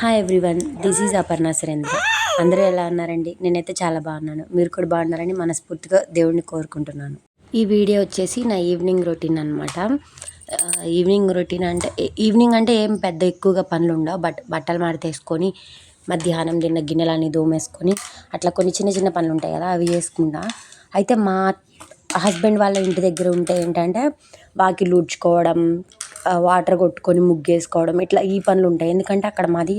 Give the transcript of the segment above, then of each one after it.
Hi everyone this is Aparna Surendra అందరూ ఎలా ఉన్నారండి? నేనైతే చాలా బాగున్నాను. మీరు కూడా బాగున్నారని మనస్ఫూర్తిగా దేవుడిని కోరుకుంటున్నాను. ఈ వీడియో వచ్చేసి నా ఈవినింగ్ రొటీన్ అనమాట ఈవినింగ్ రొటీన్ అంటే ఈవినింగ్ అంటే ఏం పెద్ద ఎక్కువగా పనులు ఉండవు. బట్ బట్టలు మాడతేసుకొని మధ్యాహ్నం తిన్న గిన్నెలన్నీ దోమేసుకొని అట్లా కొన్ని చిన్న చిన్న పనులు ఉంటాయి కదా అవి చేసుకుంటా. అయితే మా హస్బెండ్ వాళ్ళ ఇంటి దగ్గర ఉంటే ఏంటంటే వాకిలు ఊడ్చుకోవడం వాటర్ కొట్టుకొని ముగ్గేసుకోవడం ఇట్లా ఈ పనులు ఉంటాయి. ఎందుకంటే అక్కడ మాది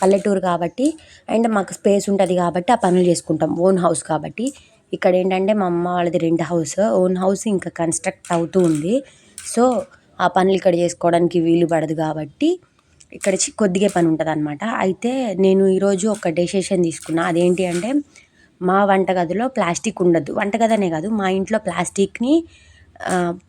పల్లెటూరు కాబట్టి అండ్ మాకు స్పేస్ ఉంటుంది కాబట్టి ఆ పనులు చేసుకుంటాం. ఓన్ హౌస్ కాబట్టి. ఇక్కడ ఏంటంటే మా అమ్మ వాళ్ళది రెంట్ హౌస్. ఓన్ హౌస్ ఇంకా కన్స్ట్రక్ట్ అవుతూ ఉంది. సో ఆ పనులు ఇక్కడ చేసుకోవడానికి వీలు పడదు కాబట్టి ఇక్కడ కొద్దిగా పని ఉంటుంది అనమాట అయితే నేను ఈరోజు ఒక డెసిషన్ తీసుకున్నా. అదేంటి అంటే మా వంటగదిలో ప్లాస్టిక్ ఉండదు. వంటగదనే కాదు మా ఇంట్లో ప్లాస్టిక్ని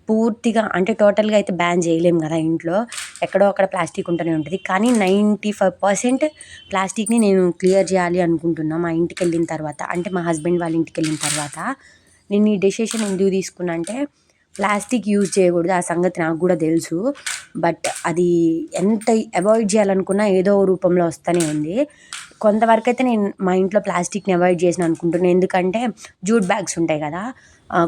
పూర్తిగా అంటే టోటల్గా అయితే బ్యాన్ చేయలేము కదా ఇంట్లో. ఎక్కడో అక్కడ ప్లాస్టిక్ ఉంటూనే ఉంటుంది. కానీ నైంటీ ఫైవ్ పర్సెంట్ ప్లాస్టిక్ని నేను క్లియర్ చేయాలి అనుకుంటున్నా మా ఇంటికి వెళ్ళిన తర్వాత. అంటే మా హస్బెండ్ వాళ్ళ ఇంటికి వెళ్ళిన తర్వాత. నేను ఈ డెసిషన్ ఎందుకు తీసుకున్నా అంటే ప్లాస్టిక్ యూజ్ చేయకూడదు. ఆ సంగతి నాకు కూడా తెలుసు. బట్ అది ఎంత అవాయిడ్ చేయాలనుకున్నా ఏదో రూపంలో వస్తూనే ఉంది. కొంతవరకు అయితే నేను మా ఇంట్లో ప్లాస్టిక్ని అవాయిడ్ చేసిన అనుకుంటున్నాను ఎందుకంటే జూట్ బ్యాగ్స్ ఉంటాయి కదా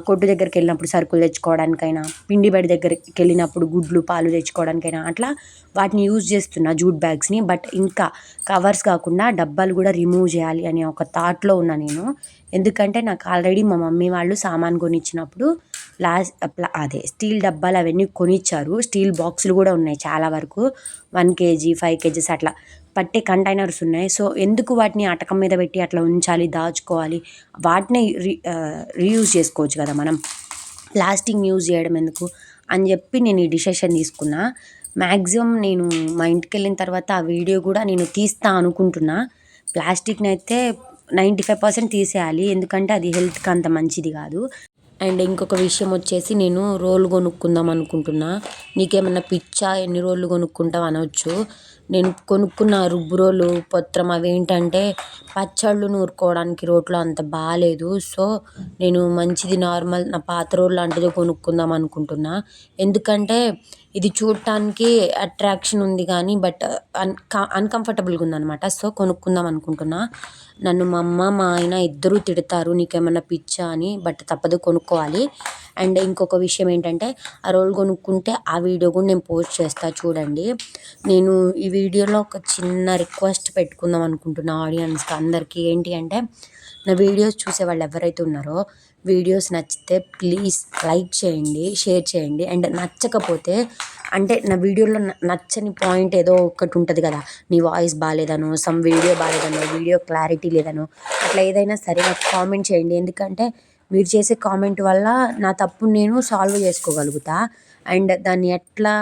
కొట్టు దగ్గరికి వెళ్ళినప్పుడు సరుకులు తెచ్చుకోవడానికైనా పిండి బడి దగ్గరికి వెళ్ళినప్పుడు గుడ్లు పాలు తెచ్చుకోవడానికైనా అట్లా వాటిని యూజ్ చేస్తున్నా జూట్ బ్యాగ్స్ని. బట్ ఇంకా కవర్స్ కాకుండా డబ్బాలు కూడా రిమూవ్ చేయాలి అనే ఒక థాట్లో ఉన్నా నేను. ఎందుకంటే నాకు ఆల్రెడీ మా మమ్మీ వాళ్ళు సామాన్ కొనిచ్చినప్పుడు ప్లాస్ అదే స్టీల్ డబ్బాలు అవన్నీ కొనిచ్చారు. స్టీల్ బాక్సులు కూడా ఉన్నాయి చాలా వరకు. వన్ కేజీ ఫైవ్ కేజీస్ అట్లా. పట్టే కంటైనర్స్ ఉన్నాయి. సో ఎందుకు వాటిని అటకం మీద పెట్టి అట్లా ఉంచాలి దాచుకోవాలి? వాటిని రీ రీయూజ్ చేసుకోవచ్చు కదా మనం. ప్లాస్టిక్ యూజ్ చేయడం ఎందుకు? అని చెప్పి నేను ఈ డిసిషన్ తీసుకున్నా. మ్యాక్సిమం నేను మా ఇంటికి వెళ్ళిన తర్వాత ఆ వీడియో కూడా నేను తీస్తా అనుకుంటున్నా. ప్లాస్టిక్ని అయితే నైంటీ ఫైవ్ పర్సెంట్ తీసేయాలి. ఎందుకంటే అది హెల్త్కి అంత మంచిది కాదు. అండ్ ఇంకొక విషయం వచ్చేసి నేను రోల్ కొనుక్కుందాం అనుకుంటున్నా. నీకేమన్నా పిచ్చా? ఎన్ని రోళ్ళు కొనుక్కుంటావు అనవచ్చు నేను కొనుక్కున్న రుబ్బురోలు పత్రం పొత్రం అవి ఏంటంటే పచ్చళ్ళు నూరుకోవడానికి రోట్లో అంత బాగాలేదు. సో నేను మంచిది నార్మల్ నా పాత రోలు లాంటిది కొనుక్కుందాం అనుకుంటున్నా. ఎందుకంటే ఇది చూడటానికి అట్రాక్షన్ ఉంది కానీ బట్ అన్ అన్కంఫర్టబుల్గా ఉందనమాట సో కొనుక్కుందాం అనుకుంటున్నా. నన్ను మా అమ్మ మా ఆయన ఇద్దరూ తిడతారు నీకేమన్నా పిచ్చా అని బట్ తప్పదు కొనుక్కోవాలి. అండ్ ఇంకొక విషయం ఏంటంటే ఆ రోల్ కొనుక్కుంటే ఆ వీడియో కూడా నేను పోస్ట్ చేస్తా చూడండి. నేను ఈ వీడియోలో ఒక చిన్న రిక్వెస్ట్ పెట్టుకుందాం అనుకుంటున్నా ఆడియన్స్కి అందరికీ. ఏంటి అంటే నా వీడియోస్ చూసే వాళ్ళు ఎవరైతే ఉన్నారో వీడియోస్ నచ్చితే ప్లీజ్ లైక్ చేయండి షేర్ చేయండి. అండ్ నచ్చకపోతే అంటే నా వీడియోలో నచ్చని పాయింట్ ఏదో ఒకటి ఉంటుంది కదా. నీ వాయిస్ బాగాలేదనో సమ్ వీడియో బాగాలేదనో వీడియో క్లారిటీ లేదనో అట్లా ఏదైనా సరే నాకు కామెంట్ చేయండి. ఎందుకంటే మీరు చేసే కామెంట్ వల్ల నా తప్పు నేను సాల్వ్ చేసుకోగలుగుతా. అండ్ దాన్ని ఎట్లా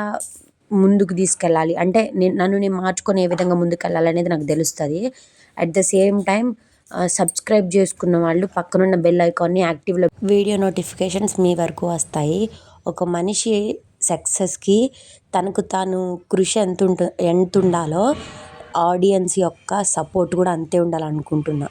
ముందుకు తీసుకెళ్ళాలి? అంటే నేను నన్ను నేను మార్చుకొని ఏ విధంగా ముందుకు వెళ్ళాలి అనేది నాకు తెలుస్తుంది. At the same time subscribe చేసుకున్న వాళ్ళు పక్కనున్న బెల్ ఐకాన్ని యాక్టివ్లో వీడియో నోటిఫికేషన్స్ మీ వరకు వస్తాయి. ఒక మనిషి సక్సెస్కి తనకు తాను కృషి ఎంత ఉంటు ఎంత ఉండాలో ఆడియన్స్ యొక్క సపోర్ట్ కూడా అంతే ఉండాలనుకుంటున్నా.